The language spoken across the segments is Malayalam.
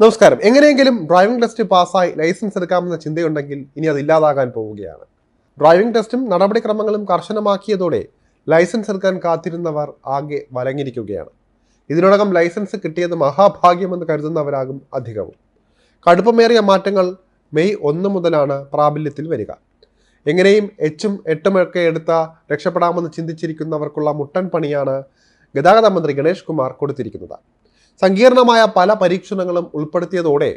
നമസ്കാരം. എങ്ങനെയെങ്കിലും ഡ്രൈവിംഗ് ടെസ്റ്റ് പാസ്സായി ലൈസൻസ് എടുക്കാമെന്ന ചിന്തയുണ്ടെങ്കിൽ ഇനി അത് ഇല്ലാതാകാൻ പോവുകയാണ്. ഡ്രൈവിംഗ് ടെസ്റ്റും നടപടിക്രമങ്ങളും കർശനമാക്കിയതോടെ ലൈസൻസ് എടുക്കാൻ കാത്തിരുന്നവർ ആകെ വലങ്ങിരിക്കുകയാണ് ഇതിനോടകം ലൈസൻസ് കിട്ടിയത് മഹാഭാഗ്യമെന്ന് കരുതുന്നവരാകും അധികവും. കടുപ്പമേറിയ മാറ്റങ്ങൾ മെയ് ഒന്ന് മുതലാണ് പ്രാബല്യത്തിൽ വരിക. എങ്ങനെയും എച്ചും എട്ടും ഒക്കെ എടുത്ത രക്ഷപ്പെടാമെന്ന് ചിന്തിച്ചിരിക്കുന്നവർക്കുള്ള മുട്ടൻ പണിയാണ് ഗതാഗത മന്ത്രി ഗണേഷ് കുമാർ കൊടുത്തിരിക്കുന്നത്. സങ്കീർണമായ പല പരീക്ഷണങ്ങളും ഉൾപ്പെടുത്തിയതോടെ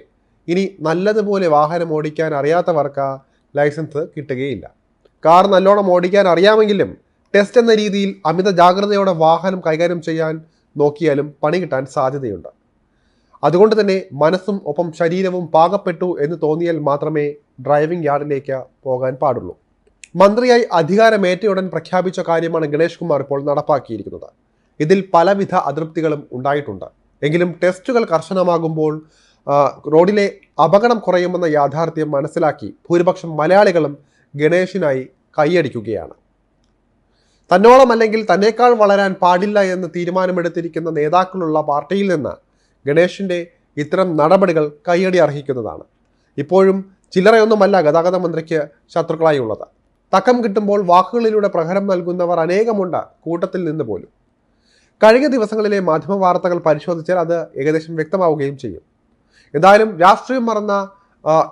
ഇനി നല്ലതുപോലെ വാഹനം ഓടിക്കാൻ അറിയാത്തവർക്ക് ലൈസൻസ് കിട്ടുകയില്ല. കാർ നല്ലോണം ഓടിക്കാൻ അറിയാമെങ്കിലും ടെസ്റ്റ് എന്ന രീതിയിൽ അമിത ജാഗ്രതയോടെ വാഹനം കൈകാര്യം ചെയ്യാൻ നോക്കിയാലും പണി കിട്ടാൻ സാധ്യതയുണ്ട്. അതുകൊണ്ട് തന്നെ മനസ്സും ഒപ്പം ശരീരവും പാകപ്പെട്ടു എന്ന് തോന്നിയാൽ മാത്രമേ ഡ്രൈവിംഗ് യാർഡിലേക്ക് പോകാൻ പാടുള്ളൂ. മന്ത്രിയായി അധികാരമേറ്റ ഉടൻ പ്രഖ്യാപിച്ച കാര്യമാണ് ഗണേഷ് കുമാർ ഇപ്പോൾ നടപ്പാക്കിയിരിക്കുന്നത്. ഇതിൽ പലവിധ അതൃപ്തികളും ഉണ്ടായിട്ടുണ്ട്. എങ്കിലും ടെസ്റ്റുകൾ കർശനമാകുമ്പോൾ റോഡിലെ അപകടം കുറയുമെന്ന യാഥാർത്ഥ്യം മനസ്സിലാക്കി ഭൂരിപക്ഷം മലയാളികളും ഗണേഷിനായി കൈയടിക്കുകയാണ്. തന്നോളം അല്ലെങ്കിൽ തന്നേക്കാൾ വളരാൻ പാടില്ല എന്ന് തീരുമാനമെടുത്തിരിക്കുന്ന നേതാക്കളുള്ള പാർട്ടിയിൽ നിന്ന് ഗണേഷിന്റെ ഇത്തരം നടപടികൾ കൈയടി അർഹിക്കുന്നതാണ്. ഇപ്പോഴും ചില്ലറയൊന്നുമല്ല ഗതാഗത മന്ത്രിക്ക് ശത്രുക്കളായി ഉള്ളത് തക്കം കിട്ടുമ്പോൾ വാക്കുകളിലൂടെ പ്രഹരം നൽകുന്നവർ അനേകമുണ്ട് കൂട്ടത്തിൽ നിന്ന് പോലും. കഴിഞ്ഞ ദിവസങ്ങളിലെ മാധ്യമ വാർത്തകൾ പരിശോധിച്ചാൽ അത് ഏകദേശം വ്യക്തമാവുകയും ചെയ്യും. എന്തായാലും രാഷ്ട്രീയം മറന്ന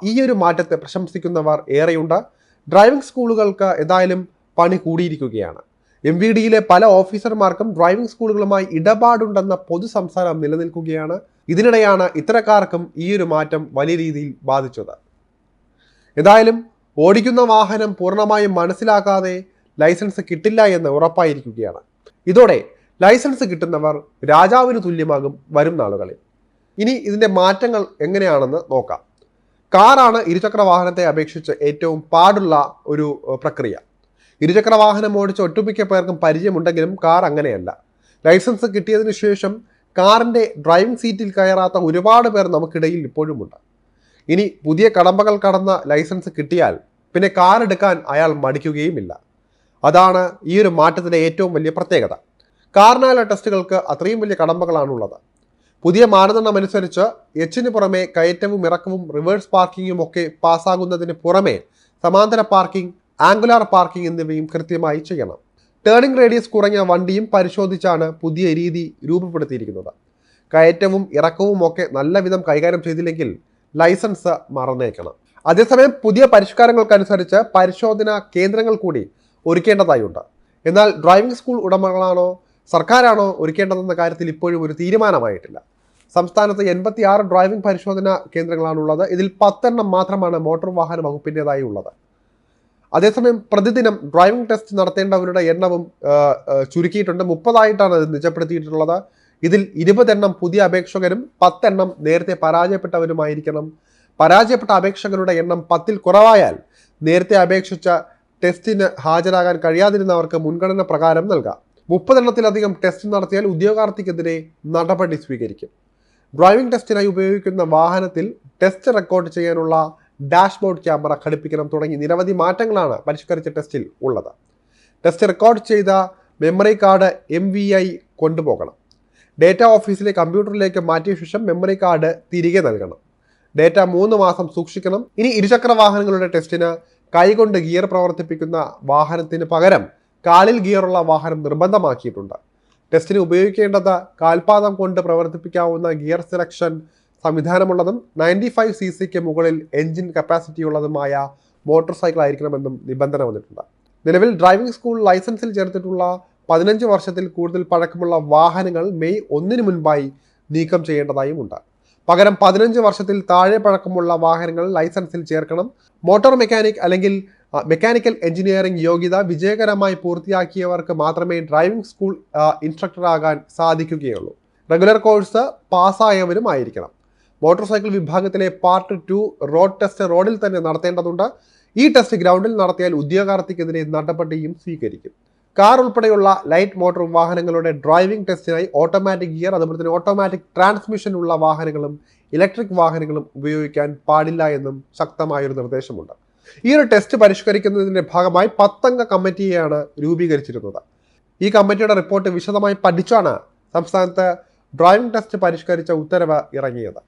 ഈ ഒരു മാറ്റത്തെ പ്രശംസിക്കുന്നവർ ഏറെയുണ്ട്. ഡ്രൈവിംഗ് സ്കൂളുകൾക്ക് എന്തായാലും പണി കൂടിയിരിക്കുകയാണ്. എം വി ഡിയിലെ പല ഓഫീസർമാർക്കും ഡ്രൈവിംഗ് സ്കൂളുകളുമായി ഇടപാടുണ്ടെന്ന പൊതു സംസാരം നിലനിൽക്കുകയാണ്. ഇതിനിടെയാണ് ഇത്തരക്കാർക്കും ഈ ഒരു മാറ്റം വലിയ രീതിയിൽ ബാധിച്ചത്. എന്തായാലും ഓടിക്കുന്ന വാഹനം പൂർണമായും മനസ്സിലാക്കാതെ ലൈസൻസ് കിട്ടില്ല എന്ന് ഉറപ്പായിരിക്കുകയാണ്. ഇതോടെ ലൈസൻസ് കിട്ടുന്നവർ രാജാവിന് തുല്യമാകും വരും നാളുകളിൽ. ഇനി ഇതിന്റെ മാറ്റങ്ങൾ എങ്ങനെയാണെന്ന് നോക്കാം. കാറാണ് ഇരുചക്ര വാഹനത്തെ അപേക്ഷിച്ച് ഏറ്റവും പാടുള്ള ഒരു പ്രക്രിയ. ഇരുചക്ര വാഹനം ഓടിച്ച് ഒട്ടുമിക്ക പേർക്കും പരിചയമുണ്ടെങ്കിലും കാർ അങ്ങനെയല്ല. ലൈസൻസ് കിട്ടിയതിന് ശേഷം കാറിന്റെ ഡ്രൈവിംഗ് സീറ്റിൽ കയറാത്ത ഒരുപാട് പേർ നമുക്കിടയിൽ ഇപ്പോഴുമുണ്ട്. ഇനി പുതിയ കടമ്പകൾ കടന്ന ലൈസൻസ് കിട്ടിയാൽ പിന്നെ കാർ എടുക്കാൻ അയാൾ മടിക്കുകയുമില്ല. അതാണ് ഈ ഒരു മാറ്റത്തിലെ ഏറ്റവും വലിയ പ്രത്യേകത. കാറിനായുള്ള ടെസ്റ്റുകൾക്ക് അത്രയും വലിയ കടമ്പകളാണുള്ളത്. പുതിയ മാനദണ്ഡം അനുസരിച്ച് എച്ചിന് പുറമെ കയറ്റവും ഇറക്കവും റിവേഴ്സ് പാർക്കിങ്ങും ഒക്കെ പാസ്സാകുന്നതിന് പുറമെ സമാന്തര പാർക്കിംഗ് ആംഗുലാർ പാർക്കിംഗ് എന്നിവയും കൃത്യമായി ചെയ്യണം. ടേണിംഗ് റേഡിയസ് കുറഞ്ഞ വണ്ടിയും പരിശോധിച്ചാണ് പുതിയ രീതി രൂപപ്പെടുത്തിയിരിക്കുന്നത്. കയറ്റവും ഇറക്കവും ഒക്കെ നല്ല വിധം കൈകാര്യം ചെയ്തില്ലെങ്കിൽ ലൈസൻസ് മറന്നേക്കണം. അതേസമയം പുതിയ പരിഷ്കാരങ്ങൾക്കനുസരിച്ച് പരിശോധന കേന്ദ്രങ്ങൾ കൂടി ഒരുക്കേണ്ടതായുണ്ട്. എന്നാൽ ഡ്രൈവിംഗ് സ്കൂൾ ഉടമകളാണോ സർക്കാരാണോ ഒരുക്കേണ്ടതെന്ന കാര്യത്തിൽ ഇപ്പോഴും ഒരു തീരുമാനമായിട്ടില്ല. സംസ്ഥാനത്ത് എൺപത്തി ആറ് ഡ്രൈവിംഗ് പരിശോധനാ കേന്ദ്രങ്ങളാണുള്ളത്. ഇതിൽ പത്തെണ്ണം മാത്രമാണ് മോട്ടോർ വാഹന വകുപ്പിന്റെതായി ഉള്ളത്. അതേസമയം പ്രതിദിനം ഡ്രൈവിംഗ് ടെസ്റ്റ് നടത്തേണ്ടവരുടെ എണ്ണവും ചുരുക്കിയിട്ടുണ്ട്. മുപ്പതായിട്ടാണ് ഇത് നിജപ്പെടുത്തിയിട്ടുള്ളത്. ഇതിൽ ഇരുപതെണ്ണം പുതിയ അപേക്ഷകരും പത്തെണ്ണം നേരത്തെ പരാജയപ്പെട്ടവരുമായിരിക്കണം. പരാജയപ്പെട്ട അപേക്ഷകരുടെ എണ്ണം പത്തിൽ കുറവായാൽ നേരത്തെ അപേക്ഷിച്ച ടെസ്റ്റിന് ഹാജരാകാൻ കഴിയാതിരുന്നവർക്ക് മുൻഗണന പ്രകാരം നൽകാം. മുപ്പതെണ്ണത്തിലധികം ടെസ്റ്റ് നടത്തിയാൽ ഉദ്യോഗാർത്ഥിക്കെതിരെ നടപടി സ്വീകരിക്കും. ഡ്രൈവിംഗ് ടെസ്റ്റിനായി ഉപയോഗിക്കുന്ന വാഹനത്തിൽ ടെസ്റ്റ് റെക്കോർഡ് ചെയ്യാനുള്ള ഡാഷ്ബോർഡ് ക്യാമറ ഘടിപ്പിക്കണം തുടങ്ങി നിരവധി മാറ്റങ്ങളാണ് പരിഷ്കരിച്ച ടെസ്റ്റിൽ ഉള്ളത്. ടെസ്റ്റ് റെക്കോർഡ് ചെയ്ത memory card M V I കൊണ്ടുപോകണം. ഡേറ്റ ഓഫീസിലെ കമ്പ്യൂട്ടറിലേക്ക് മാറ്റിയ ശേഷം മെമ്മറി കാർഡ് തിരികെ നൽകണം. ഡേറ്റ മൂന്ന് മാസം സൂക്ഷിക്കണം. ഇനി ഇരുചക്ര വാഹനങ്ങളുടെ ടെസ്റ്റിന് കൈകൊണ്ട് ഗിയർ പ്രവർത്തിപ്പിക്കുന്ന വാഹനത്തിന് പകരം കാലിൽ ഗിയറുള്ള വാഹനം നിർബന്ധമാക്കിയിട്ടുണ്ട്. ടെസ്റ്റിന് ഉപയോഗിക്കേണ്ടത് കാൽപാദം കൊണ്ട് പ്രവർത്തിപ്പിക്കാവുന്ന ഗിയർ സെലക്ഷൻ സംവിധാനമുള്ളതും നയന്റി ഫൈവ് സി സിക്ക് മുകളിൽ എഞ്ചിൻ കപ്പാസിറ്റി ഉള്ളതുമായ മോട്ടോർ സൈക്കിൾ ആയിരിക്കണമെന്നും നിബന്ധന വന്നിട്ടുണ്ട്. നിലവിൽ ഡ്രൈവിംഗ് സ്കൂൾ ലൈസൻസിൽ ചേർത്തിട്ടുള്ള പതിനഞ്ച് വർഷത്തിൽ കൂടുതൽ പഴക്കമുള്ള വാഹനങ്ങൾ മെയ് ഒന്നിന് മുൻപായി നീക്കം ചെയ്യേണ്ടതായും ഉണ്ട്. പകരം പതിനഞ്ച് വർഷത്തിൽ താഴെ പഴക്കമുള്ള വാഹനങ്ങൾ ലൈസൻസിൽ ചേർക്കണം. മോട്ടോർ മെക്കാനിക് അല്ലെങ്കിൽ മെക്കാനിക്കൽ എഞ്ചിനീയറിംഗ് യോഗ്യത വിജയകരമായി പൂർത്തിയാക്കിയവർക്ക് മാത്രമേ ഡ്രൈവിംഗ് സ്കൂൾ ഇൻസ്ട്രക്ടറാകാൻ സാധിക്കുകയുള്ളൂ. റെഗുലർ കോഴ്സ് പാസ്സായവരും ആയിരിക്കണം. മോട്ടോർ സൈക്കിൾ വിഭാഗത്തിലെ പാർട്ട് ടു റോഡ് ടെസ്റ്റ് റോഡിൽ തന്നെ നടത്തേണ്ടതുണ്ട്. ഈ ടെസ്റ്റ് ഗ്രൗണ്ടിൽ നടത്തിയാൽ ഉദ്യോഗാർത്ഥിക്കെതിരെ നടപടിയും സ്വീകരിക്കും. കാർ ഉൾപ്പെടെയുള്ള ലൈറ്റ് മോട്ടോർ വാഹനങ്ങളുടെ ഡ്രൈവിംഗ് ടെസ്റ്റിനായി ഓട്ടോമാറ്റിക് ഗിയർ അതുപോലെ തന്നെ ഓട്ടോമാറ്റിക് ട്രാൻസ്മിഷൻ ഉള്ള വാഹനങ്ങളും ഇലക്ട്രിക് വാഹനങ്ങളും ഉപയോഗിക്കാൻ പാടില്ല എന്നും ശക്തമായൊരു നിർദ്ദേശമുണ്ട്. ഈ ഒരു ടെസ്റ്റ് പരിഷ്കരിക്കുന്നതിന്റെ ഭാഗമായി പത്തംഗ കമ്മിറ്റിയെയാണ് രൂപീകരിച്ചിരുന്നത്. ഈ കമ്മിറ്റിയുടെ റിപ്പോർട്ട് വിശദമായി പഠിച്ചാണ് സംസ്ഥാനത്ത് ഡ്രൈവിംഗ് ടെസ്റ്റ് പരിഷ്കരിച്ച ഉത്തരവ് ഇറങ്ങിയത്.